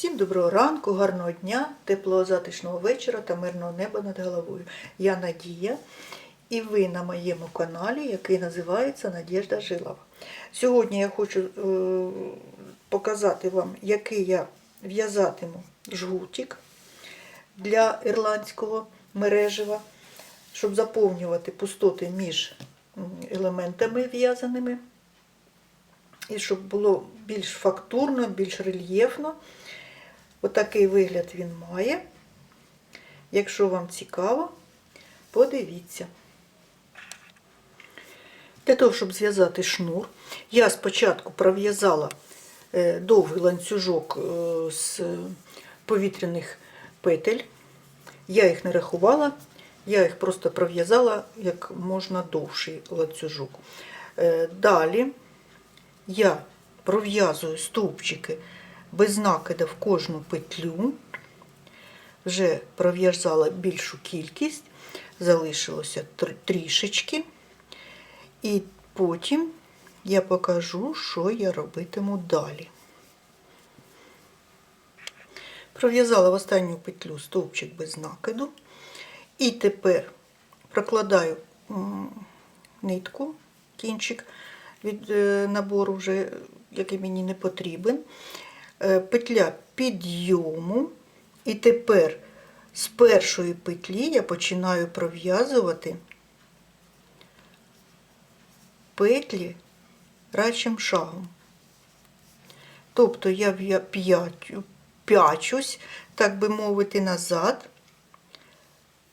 Всім доброго ранку, гарного дня, теплого затишного вечора та мирного неба над головою. Я Надія, і ви на моєму каналі, який називається Надіжда Жилова. Сьогодні я хочу е, показати вам, який я в'язатиму жгутик для ірландського мережева, щоб заповнювати пустоти між елементами в'язаними. І щоб було більш фактурно, більш рельєфно. Отакий вигляд він має. Якщо вам цікаво, подивіться. Для того, щоб зв'язати шнур, я спочатку пров'язала е, довгий ланцюжок е, з повітряних петель. Я їх не рахувала, я їх просто пров'язала як можна довший ланцюжок. Е, Далі я пров'язую стовпчики без накида в кожну петлю. Вже пров'язала більшу кількість, залишилося трішечки. І потім я покажу, що я робитиму далі. Пров'язала в останню петлю стовпчик без накиду. І тепер прокладаю нитку, кінчик від е, набору, вже, який мені не потрібен. Е, Петля підйому. І тепер з першої петлі я починаю пров'язувати петлі рачим шагом. Тобто я п'ячусь, так би мовити, назад.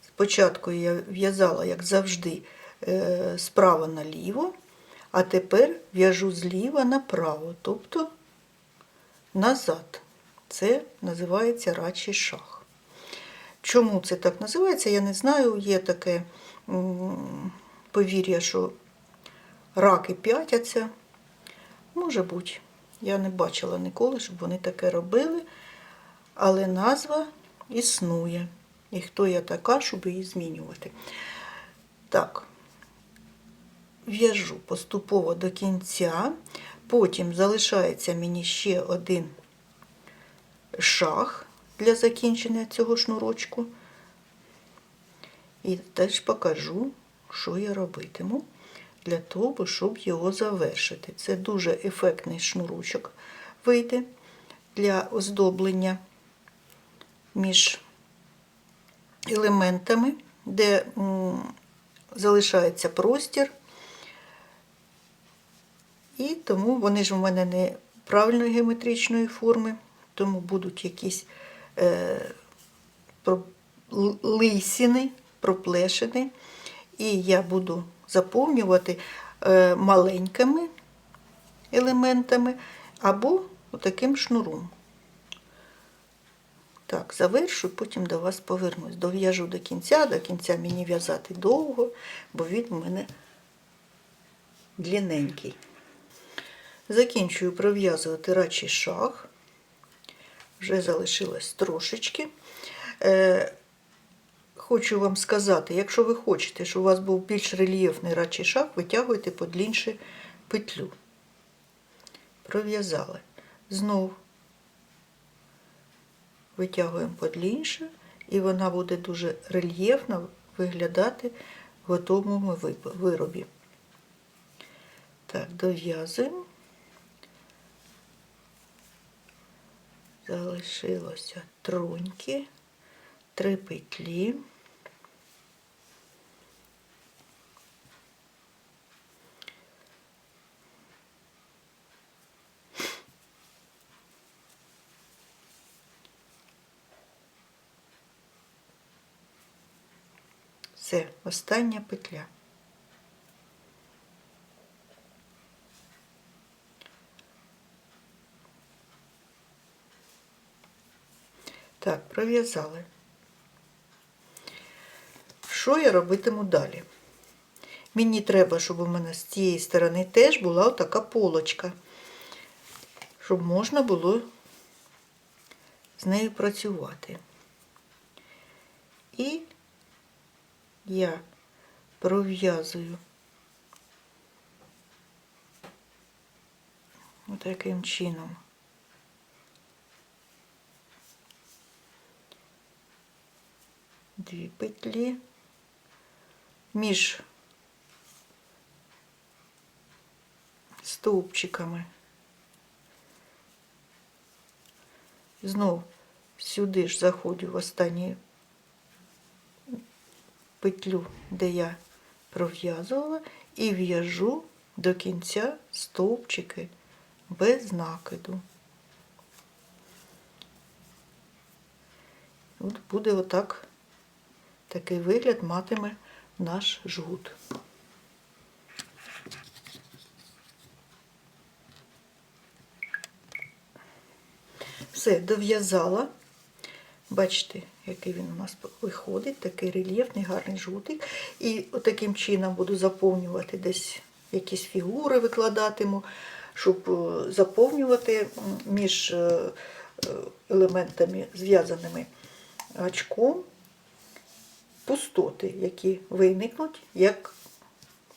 Спочатку я в'язала, як завжди, е, справа наліво, а тепер в'яжу зліва направо, тобто назад. Це називається рачий шаг. Чому це так називається, я не знаю. Є таке повір'я, що раки п'ятяться. Може бути, я не бачила ніколи, щоб вони таке робили, але назва існує. І хто я така, щоб її змінювати. Так, в'яжу поступово до кінця, потім залишається мені ще один шаг для закінчення цього шнурочку. І теж покажу, що я робитиму для того, щоб його завершити. Це дуже ефектний шнурочок вийде для оздоблення між елементами, де залишається простір. І тому вони ж у мене не правильної геометричної форми, тому будуть якісь е, про- л- проплешини. І я буду заповнювати е, маленькими елементами або таким шнуром. Так, завершу, потім до вас повернусь. Дов'яжу до кінця, до кінця мені в'язати довго, бо він у мене длинненький. Закінчую пров'язувати рачий шаг. Вже залишилось трошечки. Е, хочу вам сказати, якщо ви хочете, щоб у вас був більш рельєфний рачий шаг, витягуйте подлінше петлю. Пров'язали. Знов витягуємо подлінше, і вона буде дуже рельєфно виглядати в готовому виробі. Так, дов'язуємо. Залишилося троньки, три петлі. Все, остання петля. Так, пров'язали. Що я робитиму далі? Мені треба, щоб у мене з цієї сторони теж була така полочка, щоб можна було з нею працювати. І я пров'язую отаким чином дві петлі між стовпчиками. Знов сюди ж заходжу в останню петлю, де я пров'язувала, і в'яжу до кінця стовпчики без накиду. От буде отак такий вигляд матиме наш жгут. Все, дов'язала. Бачите, який він у нас виходить, такий рельєфний, гарний жгутик. І таким чином буду заповнювати десь якісь фігури викладатиму, щоб е, заповнювати між е, е, елементами, зв'язаними гачком, пустоти, які виникнуть, як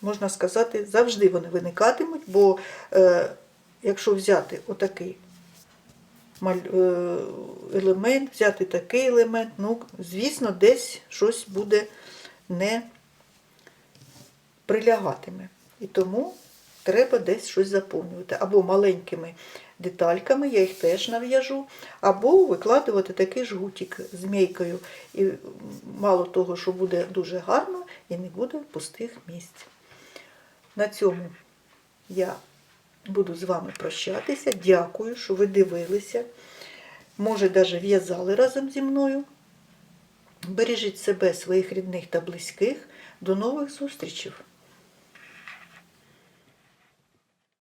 можна сказати, завжди вони виникатимуть, бо е, якщо взяти отакий е, елемент, взяти такий елемент, ну, звісно, десь щось буде не прилягатиме. І тому треба десь щось заповнювати. Або маленькими детальками, я їх теж нав'яжу, або викладувати такий жгутик змійкою. І мало того, що буде дуже гарно і не буде пустих місць. На цьому я буду з вами прощатися. Дякую, що ви дивилися. Може, навіть в'язали разом зі мною. Бережіть себе, своїх рідних та близьких. До нових зустрічей!